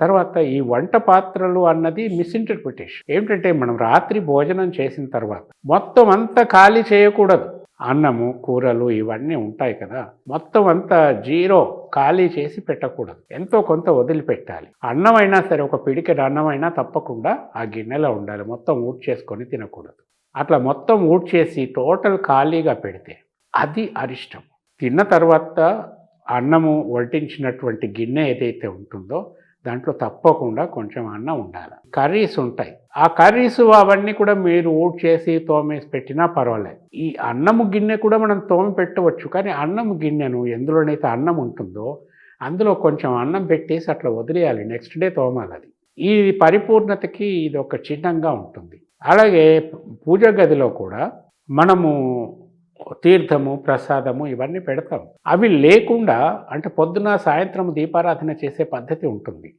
తర్వాత ఈ వంట పాత్రలు అన్నది మిస్ఇంటర్ప్రిటేషన్. ఏమిటంటే మనం రాత్రి భోజనం చేసిన తర్వాత మొత్తం అంతా ఖాళీ చేయకూడదు. అన్నము కూరలు ఇవన్నీ ఉంటాయి కదా మొత్తం అంతా జీరో ఖాళీ చేసి పెట్టకూడదు. ఎంతో కొంత వదిలిపెట్టాలి. అన్నమైనా సరే ఒక పిడికెడు అన్నమైనా తప్పకుండా ఆ గిన్నెలో ఉండాలి. మొత్తం ఊట్ చేసుకొని తినకూడదు. అట్లా మొత్తం ఊట్ చేసి టోటల్ ఖాళీగా పెడితే అది అరిష్టం. తిన్న తర్వాత అన్నము వడ్డించినటువంటి గిన్నె ఏదైతే ఉంటుందో దాంట్లో తప్పకుండా కొంచెం అన్నం ఉండాలి. కర్రీస్ ఉంటాయి. ఆ కర్రీస్ అవన్నీ కూడా మీరు ఊడ్ చేసి తోమేసి పెట్టినా పర్వాలేదు. ఈ అన్నము గిన్నె కూడా మనం తోమి పెట్టవచ్చు. కానీ అన్నము గిన్నెను ఎందులోనైతే అన్నం ఉంటుందో అందులో కొంచెం అన్నం పెట్టేసి అట్లా వదిలేయాలి. నెక్స్ట్ డే తోమాలి అది. ఈ పరిపూర్ణతకి ఇది ఒక చిహ్నంగా ఉంటుంది. అలాగే పూజ గదిలో కూడా మనము తీర్థము ప్రసాదము ఇవన్నీ పెడతాం. అవి లేకుండా అంటే పొద్దున సాయంత్రం దీపారాధన చేసే పద్ధతి ఉంటుంది.